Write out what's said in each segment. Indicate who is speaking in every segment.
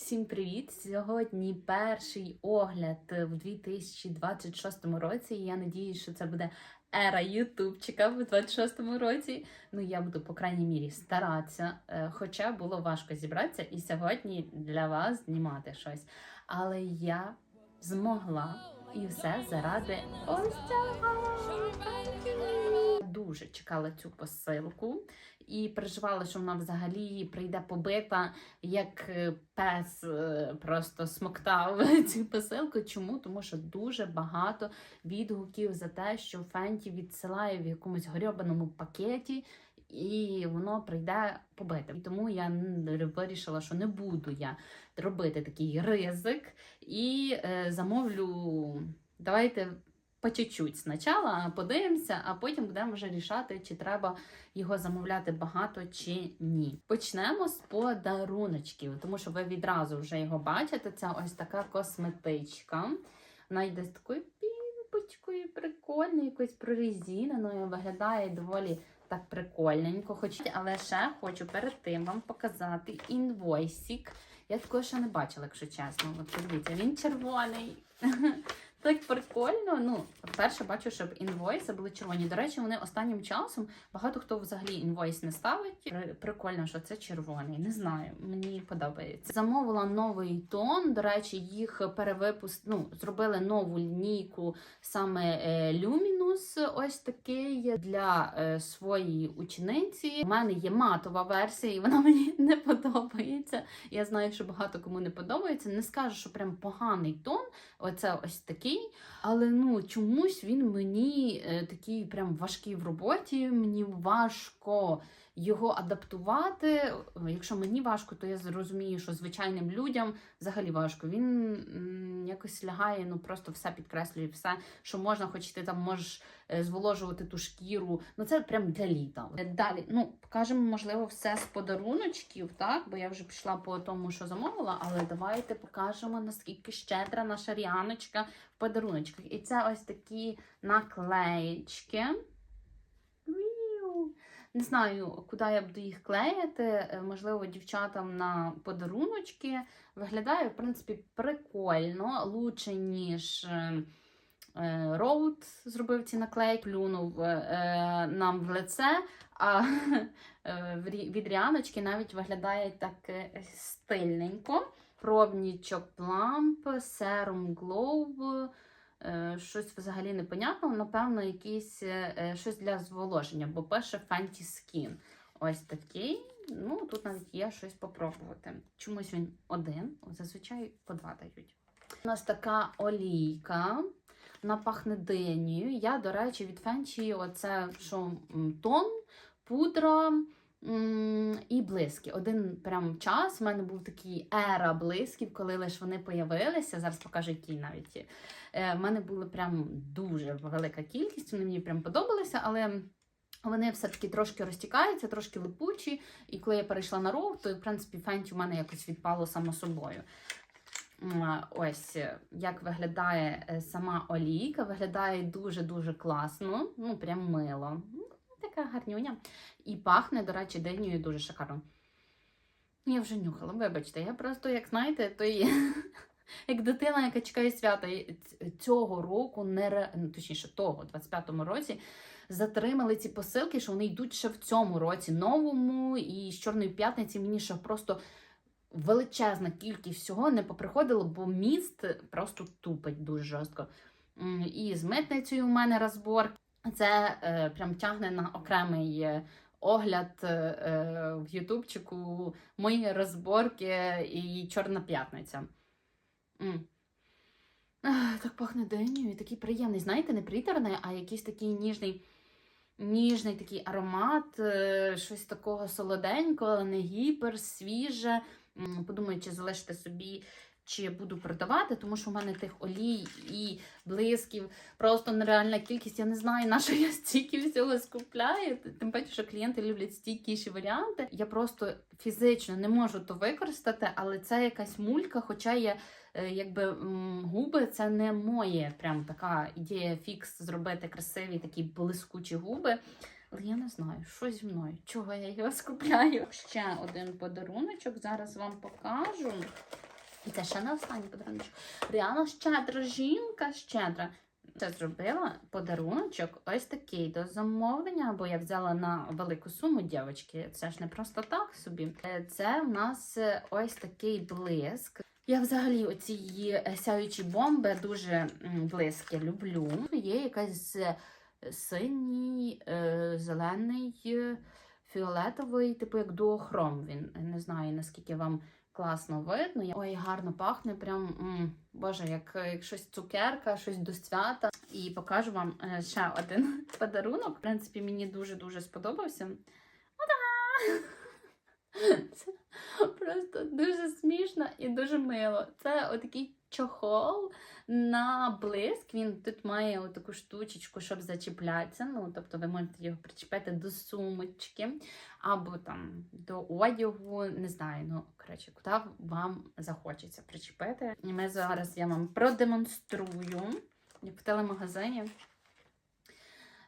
Speaker 1: Всім привіт! Сьогодні перший огляд в 2026 році. Я надіюсь, що це буде ера Ютубчика в 26-му році. Ну, я буду, по крайній мірі, старатися. Е, Хоча було важко зібратися і сьогодні для вас знімати щось. Але я змогла і все заради ось цього. Дуже чекала цю посилку і переживала, що вона взагалі прийде побита, як е, пес е, просто смоктав цю посилку. Чому? Тому що дуже багато відгуків за те, що Фенті відсилає в якомусь грьобаному пакеті. І воно прийде побите. І тому я вирішила, що не буду я робити такий ризик і е, замовлю. Давайте по чуть-чуть спочатку подивимося, а потім будемо вже рішати, чи треба його замовляти багато чи ні. Почнемо з подаруночків, тому що ви відразу вже його бачите. Це ось така косметичка. Вона йде з такою пімпочкою, прикольною, якоюсь прорезиненою, виглядає доволі так прикольненько. Хоч, але ще хочу перед тим вам показати інвойсик. Я такого ще не бачила, якщо чесно. От подивіться, він червоний. Так прикольно. Ну, вперше бачу, щоб інвойси були червоні. До речі, вони останнім часом багато хто взагалі інвойс не ставить. Прикольно, що це червоний. Не знаю, мені подобається. Замовила новий тон. До речі, їх перевипуск... ну, зробили нову лінійку саме е, Luminous. Ось такий для е, своєї учениці. У мене є матова версія, і вона мені не подобається. Я знаю, що багато кому не подобається. Не скажу, що прям поганий тон. Оце ось такий. Але ну чомусь він мені е, такий прям важкий в роботі. Мені важко його адаптувати. Якщо мені важко, то я зрозумію, що звичайним людям взагалі важко. Він якось лягає, ну просто все підкреслює, все, що можна, хоч ти там можеш е, зволожувати ту шкіру. Ну це прям для літа. Е, Далі, ну покажемо, можливо, все з подаруночків, так? Бо я вже пішла по тому, що замовила, але давайте покажемо, наскільки щедра наша Ріаночка в подаруночках. І це ось такі наклеєчки. Не знаю, куди я буду їх клеїти. Е, Можливо, дівчатам на подаруночки. Виглядає, в принципі, прикольно, лучше, ніж е, е, Роуд зробив ці наклейки, плюнув нам в лице, а е, від Ріаночки навіть виглядає так стильненько. Пробнічок Plump, Serum Glow, щось взагалі непонятно. Напевно, якийсь е, е, щось для зволоження, бо пише Fenty Skin. Ось такий. Ну, тут навіть є щось попробувати. Чомусь він один, зазвичай по два дають. У нас така олійка. Вона пахне динією. Я, до речі, від Fenty оце що тон, пудра і блиски. Один прям час. У мене був такий ера блисків, коли лише вони появилися. Зараз покажу, які навіть. Е, в мене була прям дуже велика кількість, вони мені прям подобалися, але. Вони все-таки трошки розтікаються, трошки липучі. І коли я перейшла на роу, то в принципі фенті у мене якось відпало само собою. Ось е, як виглядає е, сама олійка, виглядає дуже-дуже класно, ну прям мило. Така гарнюня. І пахне, до речі, динею дуже шикарно. Я вже нюхала, вибачте, я просто, як знаєте, то є. Як дитина, яка чекає свята цього року, не ну, точніше, того, 25-му році, затримали ці посилки, що вони йдуть ще в цьому році, новому, і з Чорної п'ятниці мені ще просто величезна кількість всього не поприходило, бо міст просто тупить дуже жорстко. І з митницею у мене розбор. Це е, прям тягне на окремий е, огляд е, е, в Ютубчику мої розборки і Чорна п'ятниця. Ах, Так пахне динею і такий приємний, знаєте, не приторний, а якийсь такий ніжний, ніжний такий аромат, е, щось такого солоденького, але не гіпер, свіже. М, Подумаю, чи залишити собі, чи буду продавати, тому що в мене тих олій і блисків просто нереальна кількість. Я не знаю, на що я стільки всього скупляю. Тим паче, що клієнти люблять стійкіші варіанти. Я просто фізично не можу то використати, але це якась мулька, хоча я. е, Якби губи це не моє прям така ідея фікс зробити красиві такі блискучі губи. Але я не знаю, що зі мною, чого я його скупляю. Ще один подаруночок, зараз вам покажу. І це ще не останній подарунок. Ріана щедра жінка, щедра. Це зробила подаруночок ось такий до замовлення, бо я взяла на велику суму дівчатки. Це ж не просто так собі. Е, Це в нас е, ось такий блиск. Я взагалі оці е, сяючі бомби дуже близькі люблю. Є якась синій, зелений, фіолетовий, типу як дуохром. Він не знаю наскільки вам класно видно. Ой, гарно пахне. Прям м, боже, як, як щось цукерка, щось до свята. І покажу вам е, ще один подарунок. В принципі, мені дуже дуже сподобався. Це просто дуже смішно і дуже мило. Це отакий чохол на блиск. Він тут має таку штучечку, щоб зачіплятися. Ну, тобто ви можете його причепити до сумочки або там до одягу. Не знаю, ну коротше, куди вам захочеться причепити. І ми зараз я вам продемонструю в телемагазині.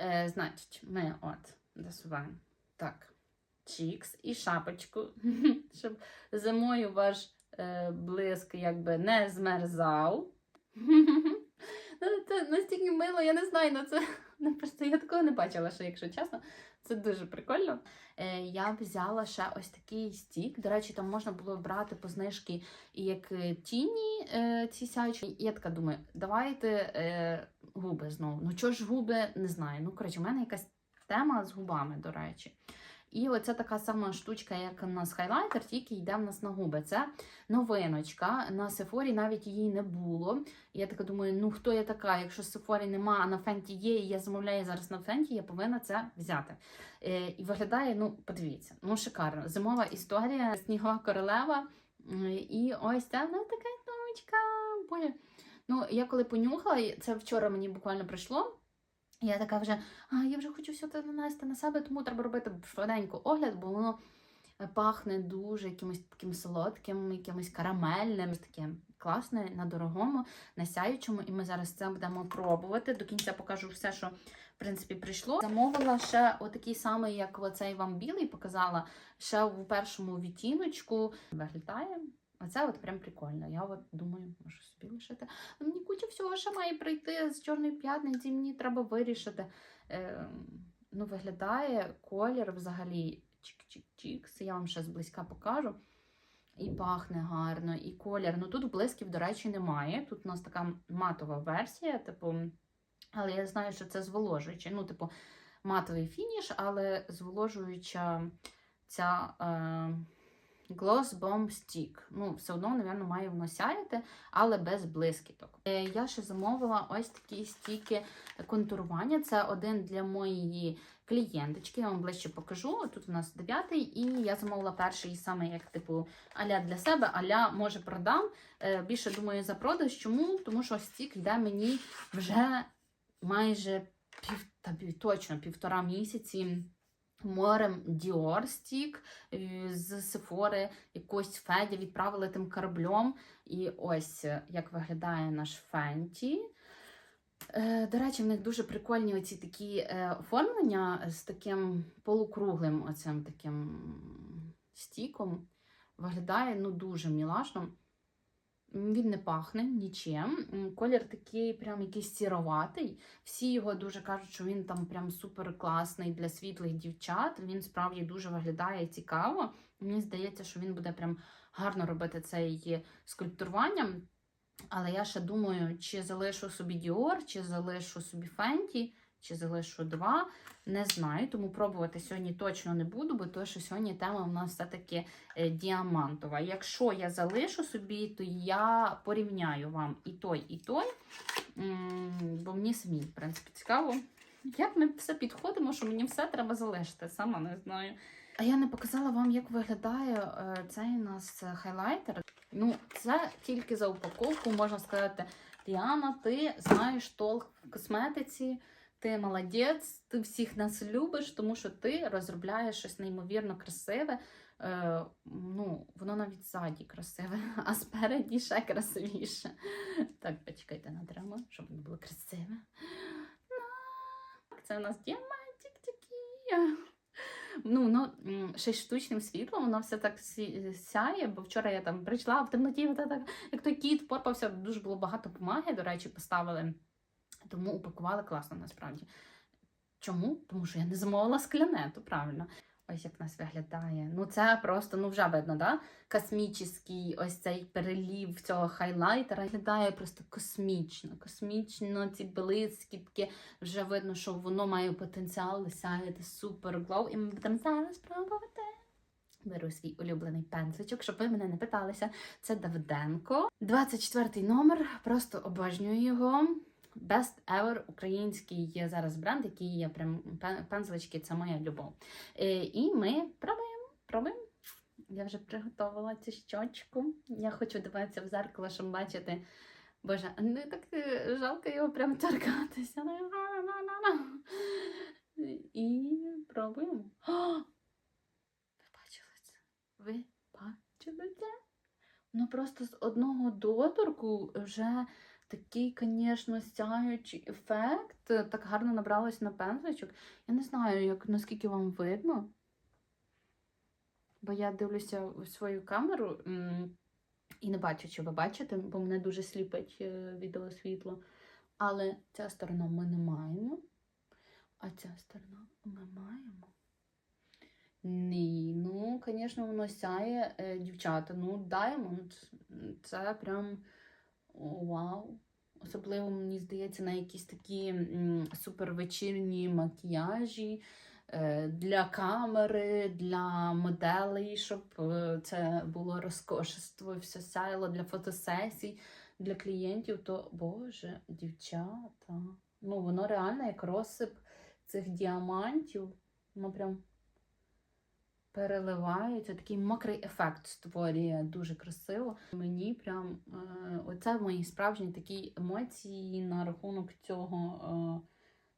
Speaker 1: Е, значить, ми от досуваємо так. Чікс і шапочку, щоб зимою ваш блиск якби не змерзав. Ну, Це настільки мило, я не знаю, ну це ну, просто я такого не бачила, що якщо чесно, це дуже прикольно. Е, я взяла ще ось такий стік. До речі, там можна було брати по знижки і як е, тіні е, ці сяючі. Я така думаю, давайте е, губи знову. Ну чого ж губи, не знаю. Ну, коротше, у мене якась тема з губами, до речі. І оця така сама штучка, як у нас хайлайтер, тільки йде в нас на губи. Це новиночка. На Сефорі навіть її не було. Я така думаю, ну хто я така? Якщо Сефорі нема, а на Фенті є, і я замовляю зараз на Фенті, я повинна це взяти. Е, і виглядає, ну, подивіться, ну шикарно. Зимова історія, снігова королева. І ось це ну, така. Боже. Ну, я коли понюхала, це вчора мені буквально прийшло. Я така вже, а я вже хочу все це нанести на себе, тому треба робити швиденько огляд, бо воно е, пахне дуже якимось таким солодким, якимось карамельним, таке класне, на дорогому, на сяючому. І ми зараз це будемо пробувати. До кінця покажу все, що в принципі прийшло. Замовила ще отакий самий, як оцей вам білий, показала ще в першому відтіночку. Виглядає. Оце от прям прикольно. Я от думаю, можу собі лишити. Ну, Мені куча всього ще має прийти з Чорної п'ятниці, мені треба вирішити. Е, ну, виглядає колір взагалі чик-чик-чикс. Я вам ще зблизька покажу. І пахне гарно, і колір. Ну тут блисків, до речі, немає. Тут у нас така матова версія, типу, але я знаю, що це зволожуюче. Ну, типу, матовий фініш, але зволожуюча ця. Е, Gloss Bomb Stick. Ну, все одно, напевно, має воно сяяти, але без блискіток. Е, Я ще замовила ось такі стіки контурування. Це один для моєї клієнточки. Я вам ближче покажу. Тут у нас дев'ятий, і я замовила перший саме як типу аля для себе, аля може продам. Е, Більше думаю за продаж. Чому? Тому що стік йде мені вже майже пів, та, точно півтора місяці. Морем Dior стік е, з Сефори, якось Феді відправили тим кораблем. І ось е, як виглядає наш Фенті. Е, До речі, в них дуже прикольні оці такі оформлення з таким полукруглим оцим таким стіком. Виглядає ну, дуже мілашно. Він не пахне нічим. Колір такий, прям якийсь сіроватий. Всі його дуже кажуть, що він там прям супер класний для світлих дівчат. Він справді дуже виглядає цікаво. Мені здається, що він буде прям гарно робити цей скульптурування. Але я ще думаю, чи залишу собі Dior, чи залишу собі Fenty, чи залишу два. Не знаю, тому пробувати сьогодні точно не буду, бо то, що сьогодні тема у нас все-таки е, діамантова. Якщо я залишу собі, то я порівняю вам і той, і той. Бо мені самі, в принципі, цікаво, як ми все підходимо, що мені все треба залишити, сама не знаю. А я не показала вам, як виглядає е, цей у нас хайлайтер. Ну, це тільки за упаковку, можна сказати, Діана, ти знаєш толк в косметиці, ти молодець, ти всіх нас любиш, тому що ти розробляєш щось неймовірно красиве. Е, ну, воно навіть ззаді красиве, а спереді ще красивіше. Так, почекайте, натремо, щоб воно було красиве. Це у нас діамантик такий. ну, воно ще штучним світлом, воно все так сяє, бо вчора я там прийшла в темноті, от так, як той кіт порпався, дуже було багато помаги, до речі, поставили. Тому упакували класно насправді. Чому? Тому що я не замовила скляне, то правильно. Ось як нас виглядає. Ну, це просто, ну вже видно, да? Космічний ось цей перелів цього хайлайтера виглядає просто космічно. Космічно, ці блискітки. Вже видно, що воно має потенціал сяяти супер глоу. І ми будемо зараз пробувати. Беру свій улюблений пензличок, щоб ви мене не питалися. Це Давиденко. 24 номер. Просто обожнюю його. Best Ever український зараз бренд, який є прям пензлички, це моя любов. Е, і ми пробуємо, пробуємо. Я вже приготувала цю щочку. Я хочу дивитися в зеркало, щоб бачити. Боже, ну так е, жалко його прям торкатися. І пробуємо. Ви бачили це? Ви бачили це? Ну просто з одного доторку вже такий, звісно, сяючий ефект. Так гарно набралось на пензличок. Я не знаю, як, наскільки вам видно. Бо я дивлюся в свою камеру і не бачу, чи ви бачите, бо мене дуже сліпить е, відеосвітло. Але ця сторона ми не маємо. А ця сторона ми маємо. Ні, ну, звісно, воно сяє, е, дівчата. Ну, Diamond, це прям вау. Особливо, мені здається, на якісь такі супервечірні макіяжі е, для камери, для моделей, щоб е, це було розкошество, все сяйло для фотосесій, для клієнтів, то, боже, дівчата. Ну, воно реально як розсип цих діамантів. Воно прям переливається, такий мокрий ефект створює дуже красиво. Мені прям е, оце мої справжні такі емоції на рахунок цього. Е,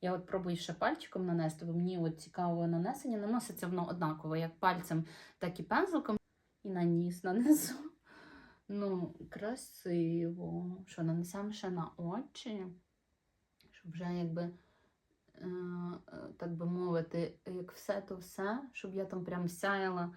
Speaker 1: я от пробую ще пальчиком нанести, бо мені от цікаво нанесення. Наноситься воно однаково, як пальцем, так і пензликом. І на ніс нанесу. Ну, красиво. Що нанесемо ще на очі, щоб вже якби так би мовити, як все то все, щоб я там прям сяяла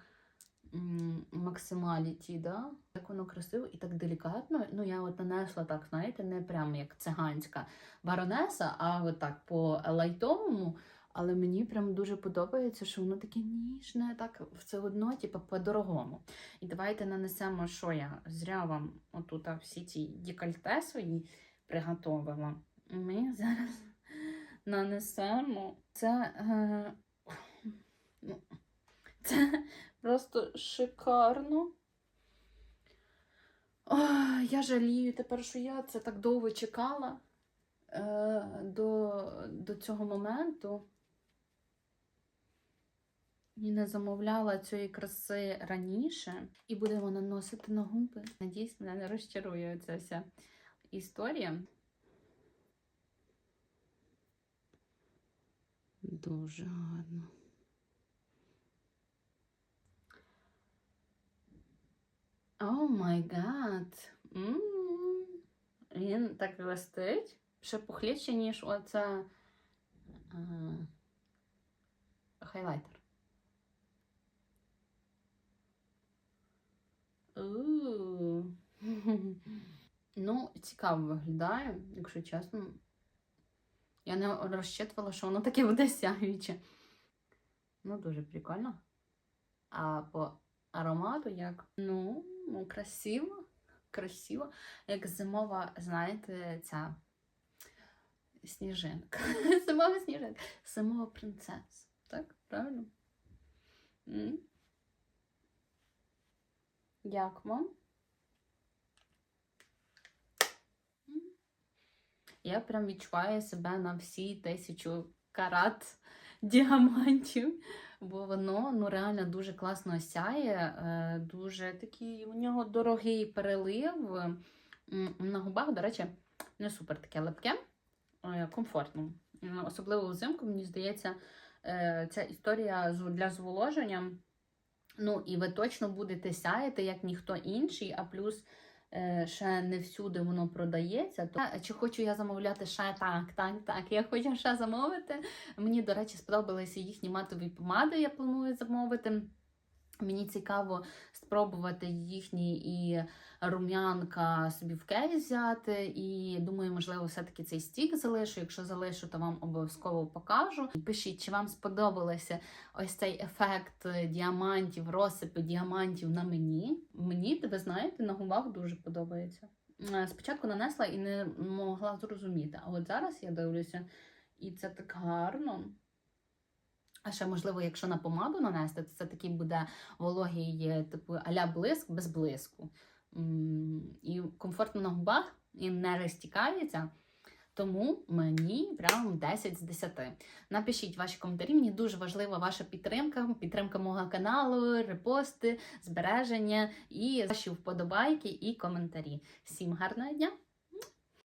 Speaker 1: максималіті, да? Як воно красиво і так делікатно. Ну, я от нанесла так, знаєте, не прям як циганська баронеса, а от так по лайтовому. Але мені прям дуже подобається, що воно таке ніжне, так все одно, типу, по-дорогому. І давайте нанесемо, що я зря вам отут всі ці декольте свої приготовила. Ми зараз нанесемо. Це, е, ну, це просто шикарно. Ой, я жалію тепер, що я це так довго чекала е, до, до цього моменту. І не замовляла цієї краси раніше. І будемо наносити на губи. Надіюсь, мене не розчарує ця вся історія. Дуже гарно. О май гад. М. Він так блистить. Ще пухліше, ніж оце а, хайлайтер. У. Ну, цікаво виглядає, якщо чесно. Я не розчитувала, що воно таке буде сяюче. Ну, дуже прикольно. А по аромату як? Ну, ну красиво, красиво. Як зимова, знаєте, ця сніжинка. Зимова сніжинка. Зимова принцеса. Так, правильно? Як вам? М? Я прям відчуваю себе на всі тисячу карат діамантів, бо воно ну, реально дуже класно сяє, е, дуже такий у нього дорогий перелив. На губах, до речі, не супер таке липке, е, комфортно. Е, Особливо взимку, мені здається, ця історія для зволоження. Ну, і ви точно будете сяяти, як ніхто інший, а плюс ще не всюди воно продається. То Е, чи хочу я замовляти ще так, так, так. Я хочу ще замовити. Мені, до речі, сподобалися їхні матові помади. Я планую замовити. Мені цікаво спробувати їхні і рум'янка собі в кейс взяти. І думаю, можливо, все-таки цей стік залишу. Якщо залишу, то вам обов'язково покажу. Пишіть, чи вам сподобалося ось цей ефект діамантів, розсипи діамантів на мені. Мені, ви знаєте, на губах дуже подобається. Е, Спочатку нанесла і не могла зрозуміти. А от зараз я дивлюся, і це так гарно. А ще, можливо, якщо на помаду нанести, то це такий буде вологий, типу аля блиск без блиску. І комфортно на губах і не розтікається. Тому мені прям 10 з 10. Напишіть ваші коментарі. Мені дуже важлива ваша підтримка, підтримка мого каналу, репости, збереження і ваші вподобайки і коментарі. Всім гарного дня!